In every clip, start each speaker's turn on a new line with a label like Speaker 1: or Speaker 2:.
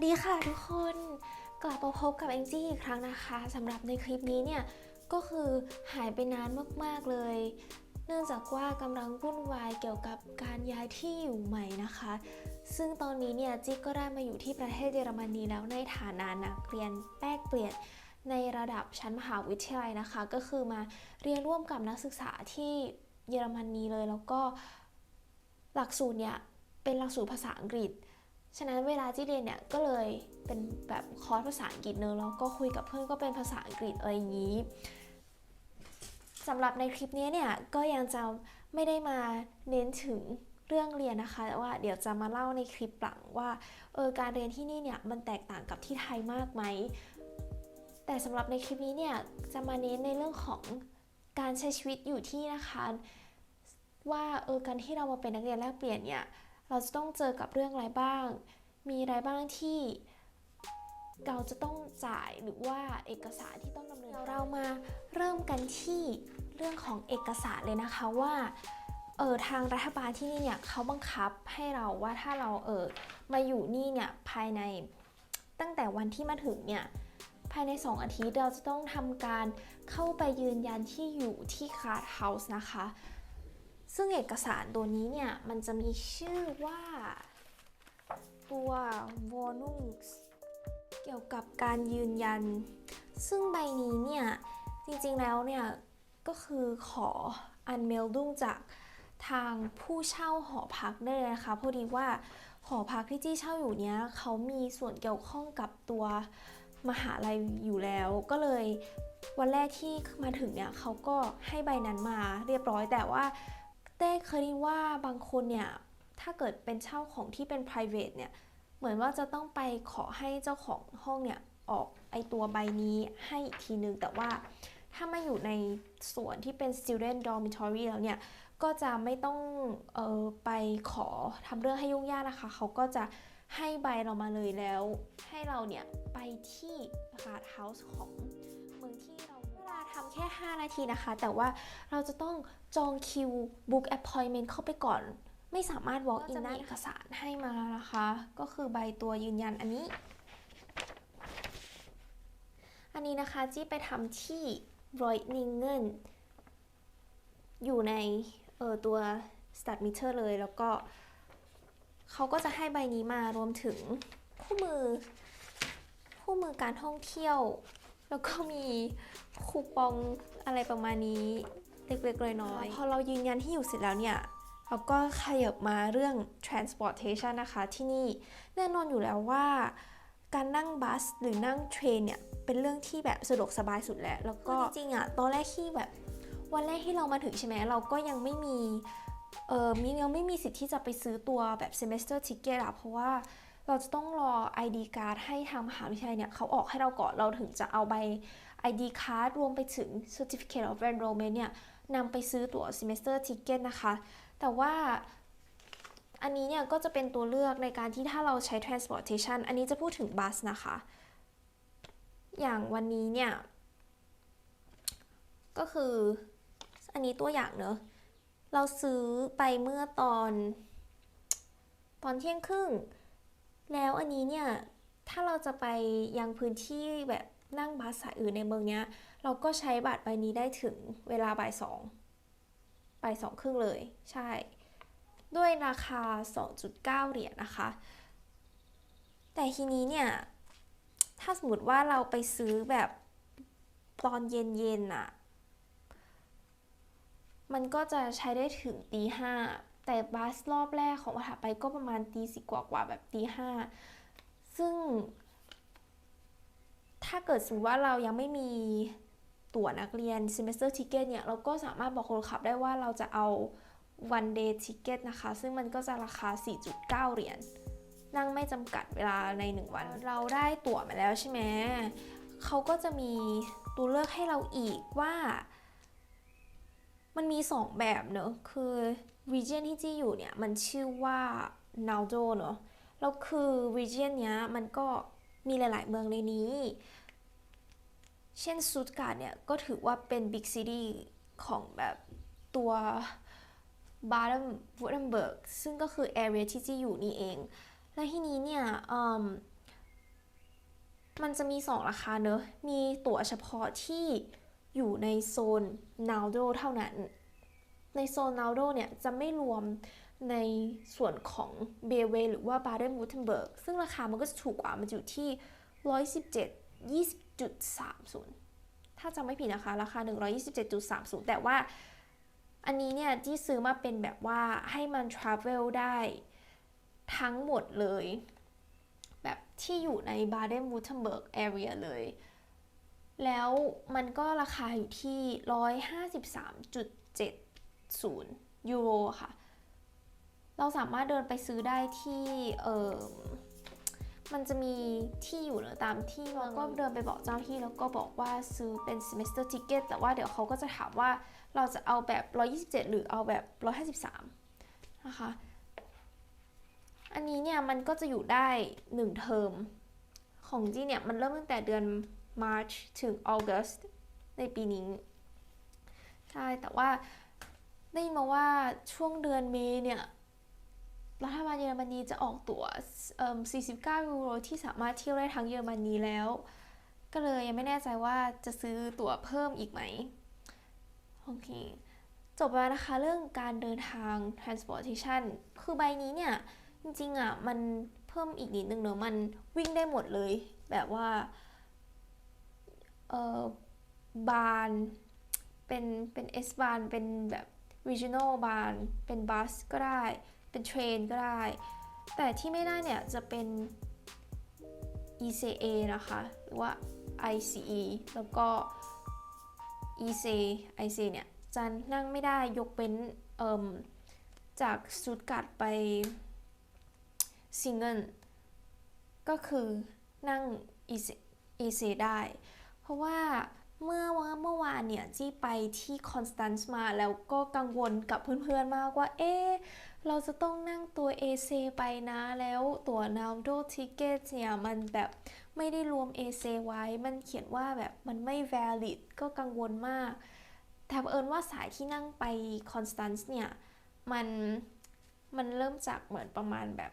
Speaker 1: สดีค่ะทุกคนกลับมาพบกับแองจี้อีกครั้งนะคะสำหรับในคลิปนี้เนี่ย ก็คือหายไปนานมากๆเลย เนื่องจากว่ากำลังวุ่นวายเกี่ยวกับการย้ายที่อยู่ใหม่นะคะ ซึ่งตอนนี้เนี่ยจิ๊กก็ได้มาอยู่ที่ประเทศเยอรมนีแล้วในฐานะนักเรียนแลกเปลี่ยนในระดับชั้นมหาวิทยาลัยนะคะ ก็คือมาเรียนร่วมกับนักศึกษาที่เยอรมนีเลยแล้วก็หลักสูตรเนี่ยเป็นหลักสูตรภาษาอังกฤษ ฉะนั้นเวลาที่เรียนเนี่ยก็เลยเป็นแบบคอร์สภาษาอังกฤษเนอะแล้วก็คุยกับเพื่อนก็เป็นภาษาอังกฤษอะไรอย่างนี้สำหรับในคลิปนี้เนี่ยก็ยังจะไม่ได้มาเน้นถึงเรื่องเรียนนะคะแต่ว่าเดี๋ยวจะมาเล่าในคลิปหลังว่าเออการเรียนที่นี่เนี่ยมันแตกต่างกับที่ไทยมากไหมแต่สำหรับในคลิปนี้เนี่ยจะมาเน้นในเรื่องของการใช้ชีวิตอยู่ที่นะคะ ว่าเออการที่เรามาเป็นนักเรียนแลกเปลี่ยนเนี่ย เราจะต้องเจอกับเรื่องอะไรบ้าง มีอะไรบ้างที่เราจะต้องจ่ายหรือว่าเอกสารที่ต้องดำเนินเราเรามาเริ่มกันที่เรื่องของเอกสารเลยนะคะว่าเออทางรัฐบาลที่นี่เนี่ยเขาบังคับให้เราว่าถ้าเราเออมาอยู่นี่เนี่ยภายในตั้งแต่วันที่มาถึงเนี่ยภายใน 2 อาทิตย์เราจะต้องทำการเข้าไปยืนยันที่อยู่ที่คาร์ดเฮาส์นะคะ ซึ่งเอกสารตัวนี้เนี่ย มันจะมีชื่อว่าตัว v o n u n g เกี่ยวกับการยืนยัน ซึ่งใบนี้เนี่ย จริงๆแล้วเนี่ย ก็คือขออันเมลดุ้งจากทางผู้เช่าหอพักได้เลยนะคะพอดีว่าหอพักที่จี้เช่าอยู่เนี้ยเขามีส่วนเกี่ยวข้องกับตัวมหาลัยอยู่แล้ว ก็เลยวันแรกที่มาถึงเนี่ยเขาก็ให้ใบนั้นมาเรียบร้อยแต่ว่า เต้เคยได้ว่าบางคนเนี่ยถ้าเกิดเป็นเช่าของที่เป็น private เนี่ยเหมือนว่าจะต้องไปขอให้เจ้าของห้องเนี่ยออกไอตัวใบนี้ให้อีกทีนึง แต่ว่าถ้ามาอยู่ในส่วนที่เป็น student dormitory แล้วเนี่ยก็จะไม่ต้องเออไปขอทำเรื่องให้ยุ่งยากนะคะ เขาก็จะให้ใบเรามาเลยแล้ว ให้เราเนี่ยไปที่คาร์ดเฮาส์ของเมืองที่เรา เวลาทำแค่ 5 นาทีนะคะ แต่ว่าเราจะต้องจองคิว book appointment เข้าไปก่อน ไม่สามารถ walk in ได้เอกสารให้มานะคะ ก็คือใบตัวยืนยันอันนี้ อันนี้นะคะจี้ไปทำที่ r o y n i n g e n อยู่ในเออตัว start meter เลยแล้วก็เขาก็จะให้ใบนี้มารวมถึงคู่มือ คู่มือการท่องเที่ยว แล้วก็มีคูปองอะไรประมาณนี้เล็กๆน้อยๆพอเรายืนยันที่อยู่เสร็จแล้วเนี่ยเราก็ขยับมาเรื่อง transportation นะคะที่นี่แน่นอนอยู่แล้วว่า การนั่งบัสหรือนั่งเทรนเนี่ยเป็นเรื่องที่แบบสะดวกสบายสุดแหละแล้วก็จริงๆอะตอนแรกที่แบบวันแรกที่เรามาถึงใช่ไหมเราก็ยังไม่มีเออมียังไม่มีสิทธิ์ที่จะไปซื้อตัวแบบ semester ticket อะเพราะว่า เราจะต้องรอ ID card ให้ทางมหาวิทยาลัยเนี่ยเขาออกให้เราก่อนเราถึงจะเอาใบ ID card รวมไปถึง certificate of enrollment เนี่ยนำไปซื้อตั๋ว semester ticket นะคะ แต่ว่าอันนี้เนี่ยก็จะเป็นตัวเลือกในการที่ถ้าเราใช้ transportation อันนี้จะพูดถึงบัสนะคะ อย่างวันนี้เนี่ย ก็คืออันนี้ตัวอย่างเนอะเราซื้อไปเมื่อตอน ตอนเที่ยงครึ่ง แล้วอันนี้เนี่ย ถ้าเราจะไปยังพื้นที่แบบนั่งบัสสายอื่นในเมืองเนี้ย เราก็ใช้บัตรใบนี้ได้ถึงเวลาบ่ายสองบ่ายสองครึ่งเลย ใช่ ด้วยราคา 2.9 เหรียญนะคะ แต่ทีนี้เนี่ย ถ้าสมมติว่าเราไปซื้อแบบตอนเย็นๆน่ะ มันก็จะใช้ได้ถึงตีห้า แต่บัสรอบแรกของวันถัดไปก็ประมาณตีสิกว่ากว่าแบบตีห้าซึ่ง ถ้าเกิดสมมติว่าเรายังไม่มีตั๋วนักเรียน semester ticket เนี่ย เราก็สามารถบอกคนขับได้ว่าเราจะเอา one day ticket นะคะ ซึ่งมันก็จะราคา 4.9 เหรียญนั่งไม่จำกัดเวลาใน 1 วัน เราได้ตั๋วมาแล้วใช่ไหมเขาก็จะมีตัวเลือกให้เราอีกว่า มันมี 2 แบบเนอะคือ region ที่จี้อยู่เนี่ยมันชื่อว่า n a l d o เนอะแล้วคือ region เนี้ยมันก็มีหลาย ๆ เมืองในนี้ เช่นซูตการ์ดเนี่ยก็ถือว่าเป็น big city ของแบบตัวบาร์ดวูดเบิร์กซึ่งก็คือ area ที่จี้อยู่นี่เอง และที่นี้เนี่ยมันจะมี 2 ราคาเนอะ มีตั๋วเฉพาะที่อยู่ในโซน n a l d o เท่านั้น ในโซน n a l d o เนี่ยจะไม่รวมในส่วนของ b e w e หรือว่า Baden-Württemberg ซึ่งราคามันก็จะถูกกว่ามันอยู่ที่ 117 20.30 ถ้าจำไม่ผิดนะคะ ราคา 127.30 แต่ว่าอันนี้เนี่ย ที่ซื้อมาเป็นแบบว่าให้มัน travel ได้ทั้งหมดเลย แบบที่อยู่ใน Baden-Württemberg area เลย แล้วมันก็ราคาอยู่ที่ 0ยูโรค่ะ เราสามารถเดินไปซื้อได้ที่เออมันจะมีที่อยู่เนอะตามที่เราก็เดินไปบอกเจ้าที่แล้วก็บอกว่าซื้อเป็น semester ticket แต่ว่าเดี๋ยวเขาก็จะถามว่าเราจะเอาแบบ 127 หรือเอาแบบ 153 นะคะ อันนี้เนี่ยมันก็จะอยู่ได้ 1 เทอม ของจีเนี่ยมันเริ่มตั้งแต่เดือน March ถึง August ในปีนี้ ใช่ แต่ว่า ได้ยินมาว่าช่วงเดือนเมษเนี่ยรัฐบาลเยอรมนีจะออกตั๋ว49 ยูโรที่สามารถเที่ยวได้ทั้งเยอรมนีแล้ว ก็เลยยังไม่แน่ใจว่าจะซื้อตั๋วเพิ่มอีกไหม โอเค จบแล้วนะคะเรื่องการเดินทาง transportation คือใบนี้เนี่ย จริงๆอะ มันเพิ่มอีกนิดนึงเนอะมันวิ่งได้หมดเลย แบบว่า เออบาน เป็น เป็น S บาน เป็นแบบ regional บานเป็นบัสก็ได้ เป็นเทรนก็ได้ แต่ที่ไม่ได้เนี่ยจะเป็น ECA นะคะ หรือว่า ICE แล้วก็ EC IC เนี่ยจะนั่งไม่ได้ยกเว้นเอ่มจากสตุตการ์ดไปซิงเกิลก็คือนั่ง EC EC ได้ เพราะว่า เมื่อว่าเมื่อวานเนี่ยจี้ไปที่คอนสแตนซ์มาแล้วก็กังวลกับเพื่อนๆมากว่า เอ๊เราจะต้องนั่งตัว AC ไปนะแล้วตัว n a l d o Ticket เนี่ยมันแบบไม่ได้รวม AC ไว้ มันเขียนว่าแบบมันไม่ valid ก็กังวลมาก แต่เผอิญว่าสายที่นั่งไป Constance เนี่ย มันมันเริ่มจากเหมือนประมาณแบบ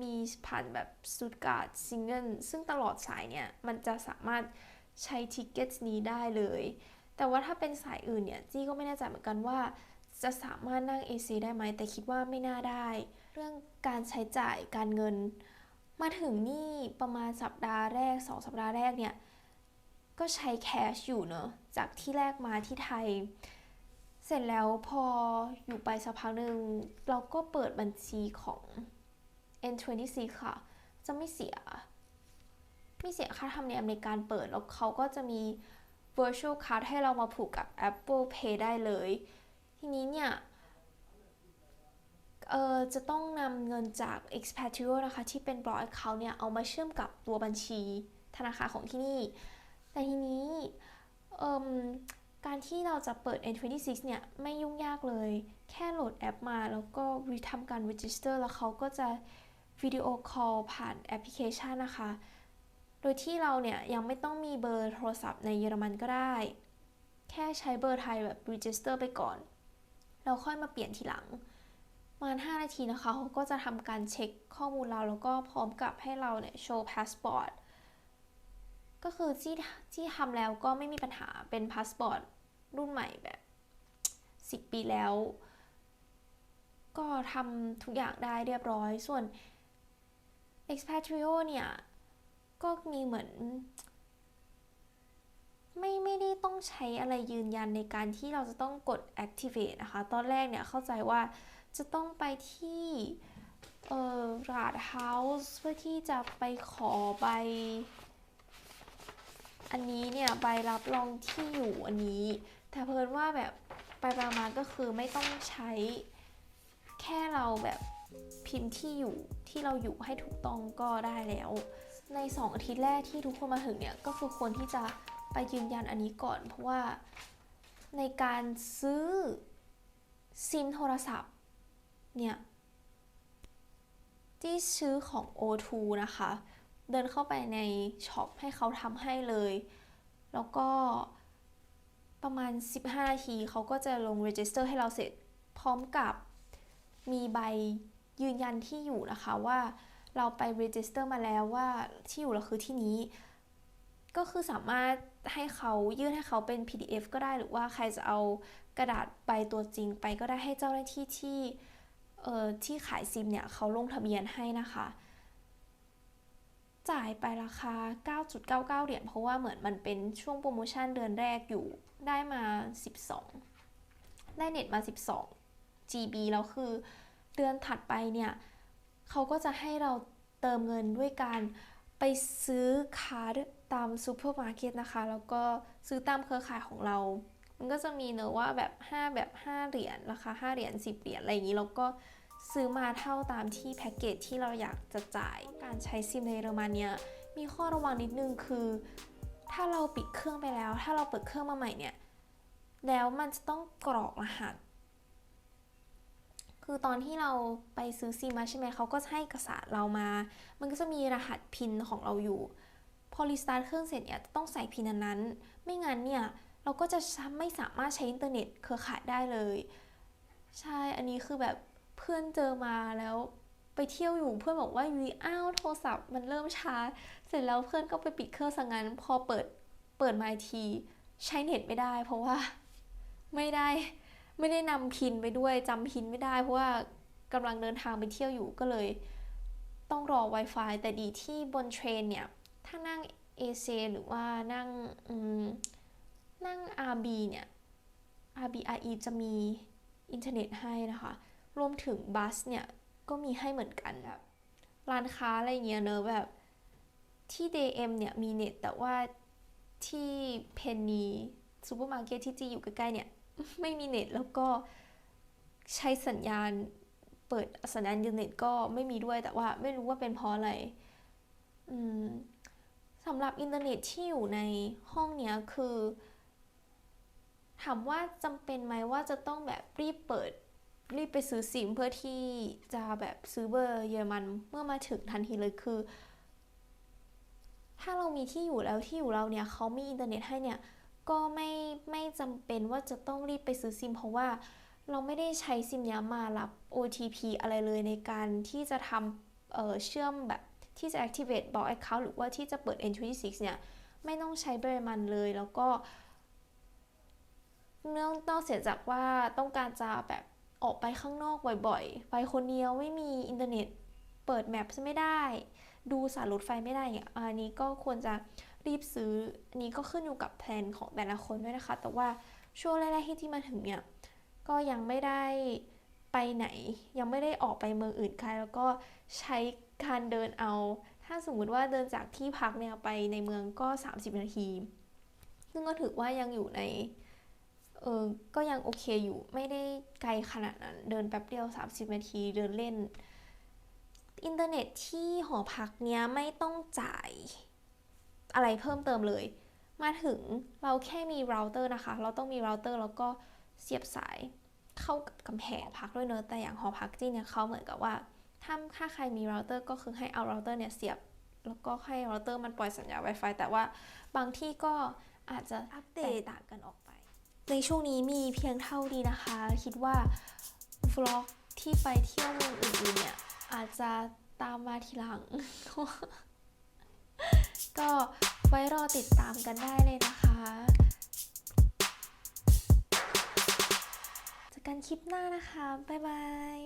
Speaker 1: มีผ่านแบบสตุตการ์ดซิงเกิลซึ่งตลอดสายเนี่ย มันจะสามารถ ใช้ทิกเก็ตนี้ได้เลย แต่ว่าถ้าเป็นสายอื่นเนี่ยจี้ก็ไม่แน่ใจเหมือนกันว่า จะสามารถนั่ง AC ได้ไหมแต่คิดว่าไม่น่าได้ เรื่องการใช้จ่ายการเงิน มาถึงนี่ประมาณสัปดาห์แรก 2 สัปดาห์แรกเนี่ยก็ใช้แคชอยู่เนอะจากที่แรกมาที่ไทย เสร็จแล้วพออยู่ไปสักพักหนึ่งเราก็เปิดบัญชีของ N26 ค่ะ จะไม่เสีย ไม่เสียค่าธรรมเนียมในการเปิด แล้วเขาก็จะมี virtual card ให้เรามาผูกกับ Apple Pay ได้เลย ทีนี้เนี่ยเอ่อจะต้องนำเงินจาก Expatrio นะคะ ที่เป็น Block Account เนี่ย เอามาเชื่อมกับตัวบัญชีธนาคารของที่นี่ แต่ทีนี้เอ่มการที่เราจะเปิด N26 เนี่ย ไม่ยุ่งยากเลย แค่โหลดแอปมาแล้วก็ทำการ register แล้วเขาก็จะวิดีโอคอลผ่านแอปพลิเคชันนะคะ โดยที่เราเนี่ยยังไม่ต้องมีเบอร์โทรศัพท์ในเยอรมันก็ได้ แค่ใช้เบอร์ไทยแบบ register ไปก่อน เราค่อยมาเปลี่ยนทีหลังประมาณ 5 นาทีนะคะเขาก็จะทำการเช็คข้อมูลเราแล้วก็พร้อมกับให้เราเนี่ยโชว์พาสปอร์ตก็คือที่ที่ทำแล้วก็ไม่มีปัญหาเป็นพาสปอร์ตรุ่นใหม่แบบ 10 ปีแล้ว ก็ทำทุกอย่างได้เรียบร้อยส่วน Expatrio เนี่ย ก็มีเหมือน ไม่ไม่ได้ต้องใช้อะไรยืนยันในการที่เราจะต้องกด activate นะคะ ตอนแรกเนี่ยเข้าใจว่าจะต้องไปที่เอ่อ Rathaus เพื่อที่จะไปขอใบ อันนี้เนี่ยใบรับรองที่อยู่อันนี้ แต่เพิ่นว่าแบบไปประมาณก็คือไม่ต้องใช้แค่เราแบบพิมพ์ที่อยู่ที่เราอยู่ให้ถูกต้องก็ได้แล้ว ใน 2 อาทิตย์แรกที่ทุกคนมาถึงเนี่ยก็คือควรที่จะไปยืนยันอันนี้ก่อน เพราะว่าในการซื้อซิมโทรศัพท์เนี่ยที่ซื้อของ O2 นะคะ เดินเข้าไปในช็อปให้เขาทำให้เลย แล้วก็ประมาณ 15 นาทีเขาก็จะลง register ให้เราเสร็จพร้อมกับมีใบยืนยันที่อยู่นะคะว่า เราไป register มาแล้วว่าที่อยู่เราคือที่นี้ ก็คือสามารถให้เขายื่นให้เขาเป็น PDF ก็ได้หรือว่าใครจะเอากระดาษใบตัวจริงไปก็ได้ให้เจ้าหน้าที่ที่เอ่อที่ขายซิมเนี่ยเขาลงทะเบียนให้นะคะ จ่ายไปราคา 9.99 เหรียญเพราะว่าเหมือนมันเป็นช่วงโปรโมชั่นเดือนแรกอยู่ได้มา 12 ได้เน็ตมา 12 GB แล้วคือเดือนถัดไปเนี่ย เขาก็จะให้เราเติมเงินด้วยการไปซื้อคาร์ดตามซูเปอร์มาร์เก็ตนะคะ แล้วก็ซื้อตามเครือข่ายของเรา มันก็จะมีเนอะว่าแบบ 5 แบบ 5 เหรียญราคา5เหรียญ10 เหรียญอะไรอย่างนี้แล้วก็ซื้อมาเท่าตามที่แพ็กเกจที่เราอยากจะจ่าย การใช้ซิมในเยอรมันเนี่ยมีข้อระวังนิดนึงคือ ถ้าเราปิดเครื่องไปแล้ว ถ้าเราเปิดเครื่องมาใหม่เนี่ยแล้วมันจะต้องกรอกรหัส คือตอนที่เราไปซื้อซิมมาใช่ไหมเขาก็จะให้เอกสาเรามา มันก็จะมีรหัสพินของเราอยู่ พอรีสตาร์ทเครื่องเสร็จเนี่ยต้องใส่พินนั้น ไม่งั้นเนี่ย เราก็จะไม่สามารถใช้อินเทอร์เน็ตเครือข่ายได้เลย ใช่ อันนี้คือแบบเพื่อนเจอมาแล้วไปเที่ยวอยู่เพื่อนบอกว่าอยู่ดีอ้าวโทรศัพท์มันเริ่มช้า เสร็จแล้วเพื่อนก็ไปปิดเครื่องซะงั้นพอเปิดเปิดมาอีที ใช้เน็ตไม่ได้ เพราะว่าไม่ได้ ไม่ได้นำพินไปด้วยจำพินไม่ได้ เพราะว่ากำลังเดินทางไปเที่ยวอยู่ก็เลย ต้องรอ Wi-Fi แต่ดีที่บนเทรนเนี่ย ถ้านั่ง AC หรือว่านั่งนั่ง RB เนี่ย RBRE จะมีอินเทอร์เน็ตให้นะคะ รวมถึงบัสเนี่ย ก็มีให้เหมือนกันแบบร้านค้าอะไรเงี้ยเนอะแบบที่ DM เนี่ย มีเน็ต แต่ว่าที่เพนนีซูเปอร์มาร์เก็ตที่จีอยู่ใกล้ๆเนี่ย ไม่มีเน็ตแล้วก็ใช้สัญญาณเปิดสัญญาณอินเทอร์เน็ตก็ไม่มีด้วยแต่ว่าไม่รู้ว่าเป็นเพราะอะไรสำหรับอินเทอร์เน็ตที่อยู่ในห้องเนี้ยคือถามว่าจำเป็นไหมว่าจะต้องแบบรีบเปิดรีบไปซื้อซิมเพื่อที่จะแบบซื้อเบอร์เยอรมันเมื่อมาถึงทันทีเลยคือ ถ้าเรามีที่อยู่แล้วที่อยู่เราเนี่ยเขามีอินเทอร์เน็ตให้เนี่ย ก็ไม่ไม่จำเป็นว่าจะต้องรีบไปซื้อซิม เพราะว่าเราไม่ได้ใช้ซิมเนี้ยมารับ OTP อะไรเลยในการที่จะทำเเชื่อมแบบที่จะ activate b o t account หรือว่าที่จะเปิด N26 เนี่ยไม่ต้องใช้เบอร์มันเลยแล้วก็ เนื่องนอกเสียจากว่าต้องการจะแบบออกไปข้างนอกบ่อยๆ ไปคนเดียวไม่มีอินเทอร์เน็ต เปิดแมปไม่ได้ ดูสายรถไฟไม่ได้อันนี้ก็ควรจะ รีบซื้ออันนี้ก็ขึ้นอยู่กับแพลนของแต่ละคนด้วยนะคะ แต่ว่าช่วงแรกๆที่ที่มาถึงเนี่ยก็ยังไม่ได้ไปไหน ยังไม่ได้ออกไปเมืองอื่นใครแล้วก็ใช้การเดินเอา ถ้าสมมุติว่าเดินจากที่พักเนี่ยไปในเมืองก็ 30 นาที ซึ่งก็ถือว่ายังอยู่ในเออก็ยังโอเคอยู่ไม่ได้ไกลขนาดนั้นเดินแป๊บเดียว 30 นาทีเดินเล่น อินเทอร์เน็ตที่หอพักเนี้ยไม่ต้องจ่าย อะไรเพิ่มเติมเลย มาถึงเราแค่มีเราเตอร์นะคะ เราต้องมีเราเตอร์แล้วก็เสียบสายเข้ากับกำแพงพักด้วยเนอะแต่อย่างหอพักจีนเนี่ยเขาเหมือนกับว่าถ้าถ้าใครมีเราเตอร์ก็คือให้เอาเราเตอร์เนี่ยเสียบ แล้วก็ให้เราเตอร์มันปล่อยสัญญาณ Wi-Fi แต่ว่าบางที่ก็อาจจะอัปเดตต่างกันออกไป ในช่วงนี้มีเพียงเท่านี้นะคะ คิดว่าฟลอกที่ไปเที่ยวเมืองอื่นๆเนี่ยอาจจะตามมาทีหลัง ก็ไว้รอติดตามกันได้เลยนะคะเจอกันคลิปหน้านะคะ บ๊ายบาย